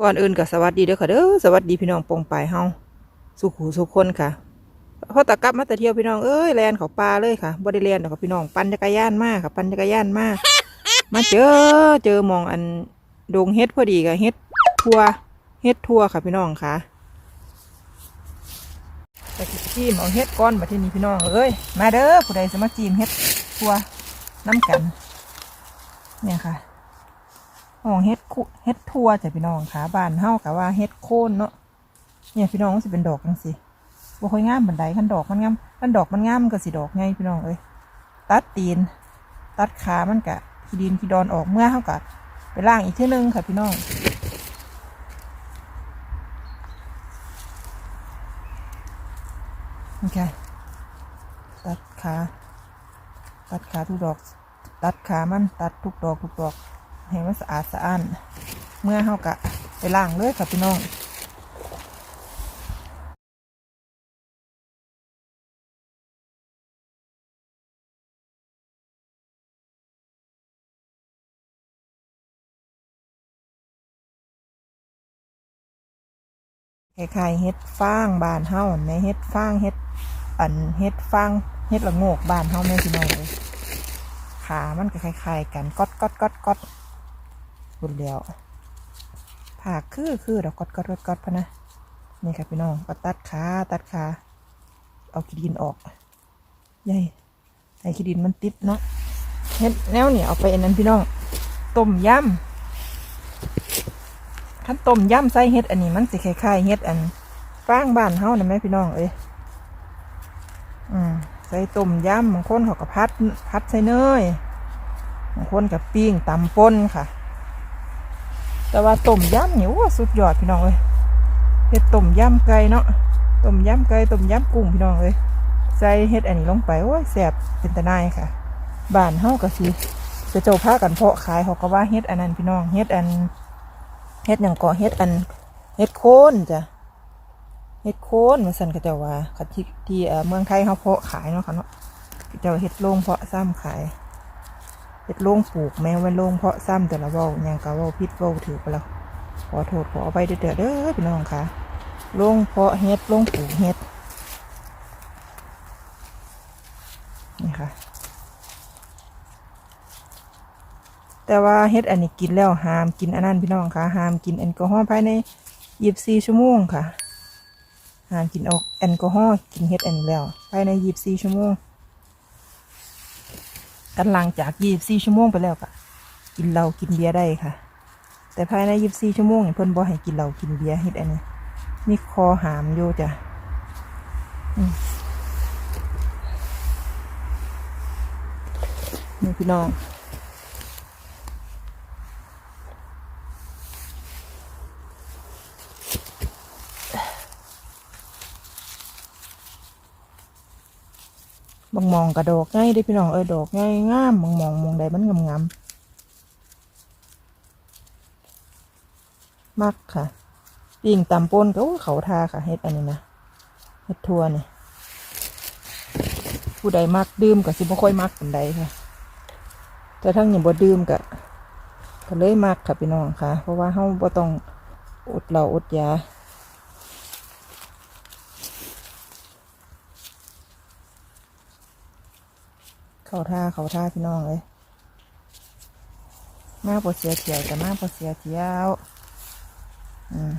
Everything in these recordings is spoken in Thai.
ก่อนอื่นก็สวัสดีเด้อค่ะเด้อสวัสดีพี่น้องปองปายเฮาสุขูสุขคนค่ะพอตะกลับมาต่เที่ยวพี่น้องเอ้ยแลนเขาป่าเลยค่ะบ่ได้แลนดอกค่ะพี่น้องปั่นจักรยานมากค่ะปั่นจักรยานมากมาเจอเจอมองอันดงเฮ็ดพอดีค่ะเฮ็ดทัวเฮ็ดทัวค่ะพี่น้องค่ะแต่สิจิ้มเอาเฮ็ดก้อนมาที่นี่พี่น้องเอ้ยมาเด้อผู้ใดจะมาจิ้มเฮ็ดทัวน้ำกันเนี่ยค่ะ ห้องเฮ็ดคุเฮ็ดทั่วจ้ะพี่น้องค่ะบ้านเฮากะว่าเฮ็ดโค่นเนาะเนี่ยพี่น้องสิเป็นดอกจังซี่บ่ค่อยงามบันไดคันดอกมันงามคันดอกมันงามมันก็สิดอกไงพี่น้องเอ้ยตัดตีน ตัดขามันกะขี้ดินขี้ดอนออกเมื่อเฮากะไปล้างอีกเทื่อนึงค่ะพี่น้องนี่ค่ะตัดขา ตัดขาทุกดอก ตัดขามันตัดทุกดอกทุกดอก ให้มันสะอาดสะอ้าน เมื่อเฮากะไปล้างเลยค่ะพี่น้องคล้ายๆเฮ็ดฟางบานเฮาในเฮ็ดฟางเฮ็ดอันเฮ็ดฟางเฮ็ดละโงกบานเฮาแม่พี่น้องเลยขามันก็คล้ายๆกันก๊อดก๊อดก๊อดก๊อด บุญเดียวผ่าคือคือดอกกอดกอดกอดกอดพะนะนี่ค่ะพี่น้องก็ตัดขาตัดขาเอาขี้ดินออกใหญ่ให้ขี้ดินมันติดเนาะเฮ็ดแนวเนี่ยเอาไปอันนั้นพี่น้องต้มยำขั้นต้มย่ำใส่เฮ็ดอันนี้มันสิคล้ายๆเฮ็ดอันฟางบ้านเฮานะแม่พี่น้องเอ้ยอืมใส่ต้มยำบางคนเขาก็พัดพัดใส่เนยบางคนกับปิ้งตำป่นค่ะ แต่ว่าต้มยำเนี่ยโอ้สุดยอดพี่น้องเอ้ยเฮ็ดต้มยำไก่เนาะต้มยำไก่ต้มยำกุ้งพี่น้องเอ้ยใส่เฮ็ดอันนี้ลงไปโอ้ยแซ่บเป็นตะนายค่ะบานเฮาก็สิจะเจ้าพากันเพาะขายเขาก็ว่าเฮ็ดอันนั้นพี่น้องเฮ็ดอันเฮ็ดหยังก่อเฮ็ดอันเฮ็ดโคนจ้ะเฮ็ดโคนมันสั่นก็เจ้าว่าที่ที่เมืองไทยเขาเพาะขายเนาะค่ะเนาะเขาเจ้าเฮ็ดโรงเพาะซ้ำขาย เฮ็ดโรงปลูกแม้ว่าโรงเพาะซ้ำแต่ละเว้าหยังก็เว้าผิดเว้าถูกไปแล้วขอโทษขออภัยเด้อเด้อพี่น้องค่ะโรงเพาะเฮ็ดโรงปลูกเฮ็ดนี่ค่ะ แต่ว่าเฮ็ดอันนี้กินแล้วห้ามกินอันนั้นพี่น้องค่ะห้ามกินแอลกอฮอล์ภายในยีิบสี่ชั่วโมงค่ะห้ามกินออกแอลกอฮอล์กินเฮ็ดอันนี้แล้วภายในยีิบสี่ชั่วโมง กันหลังจากยีบสี่ชั่วโมงไปแล้วก็กินเหล้ากินเบียร์ได้ค่ะ แต่ภายในยีบสี่ชั่วโมงนี่เพิ่นบ่ให้กินเหล้ากินเบียร์เฮ็ดอันนี้มีคอหามโยู่จ้ะนี่พี่น้อง บางมองกระดอกง่ายเด้พี่น้องเออดอกง่ายงามบางมองมองใดมันงามงามมักค่ะปิ่งตำปนก็เขาทาค่ะเฮ็ดอันนี้นะเฮ็ดทัวนี่ผู้ใดมักดื่มก็สิบ่ค่อยมักปานใดค่ะ แต่ทั้งนี้บ่ดื่มก็ก็เลยมักค่ะพี่น้องค่ะ เพราะว่าเฮาบ่ต้องอดเหล้าอดยา เขาท่าเขาท่าพี่น้องเลยมาปวดเสียเทียวแต่มาปวดเสียเทียว อืม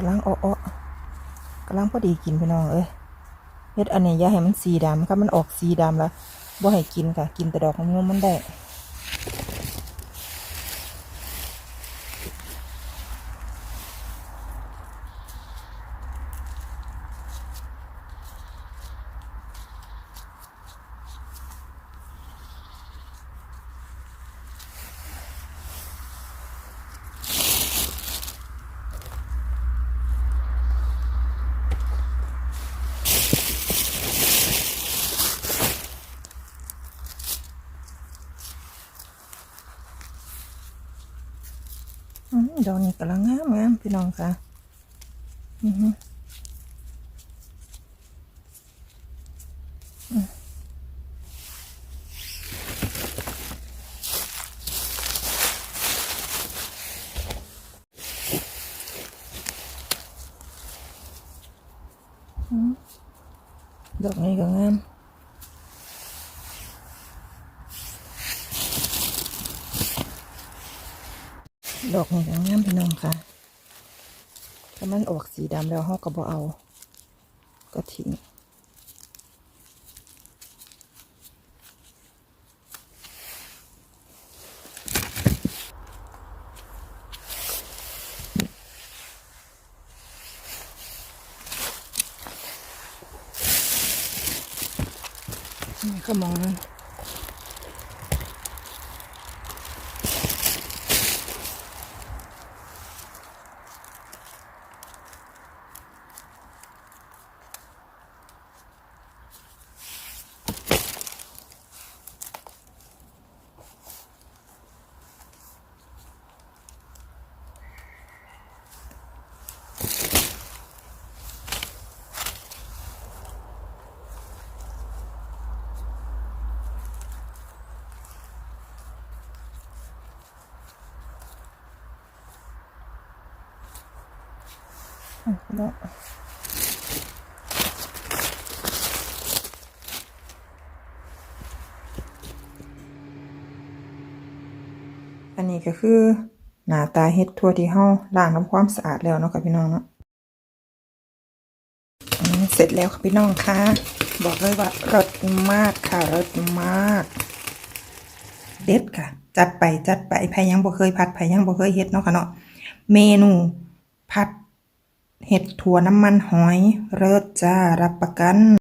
กำลังอ้อๆกำลังพอดีกินพี่น้องเอ้ยเฮ็ดอันนี้อย่าให้มันสีดำครับมันออกสีดำแล้วบ่ให้กินค่ะ กินแต่ดอกมะม่วงมันได้ ดอกนี้กำลังงามงามพี่น้องค่ะอือหืออืมอืมดอกนี้ก็งาม ดอกนี้ก็งามพี่น้องค่ะถ้ามันออกสีดำแล้วเขาก็บเอา ก็ทิ้งนี่ก็มอง นั่นอะอันนี้ก็คือ หน้าตาเฮ็ดทั่วที่เฮาล้างทำความสะอาดแล้วเนาะค่ะพี่น้องเนาะเสร็จแล้วค่ะพี่น้องค่ะ บอกเลยว่ารสมากค่ะรสมาก เด็ดค่ะ จัดไปจัดไปไผยังบ่เคยผัดไผยังบ่เคยเฮ็ดเนาะค่ะเนาะเมนูผัดเห็ดถั่วน้ำมันหอย เลิศจ้ารับประกัน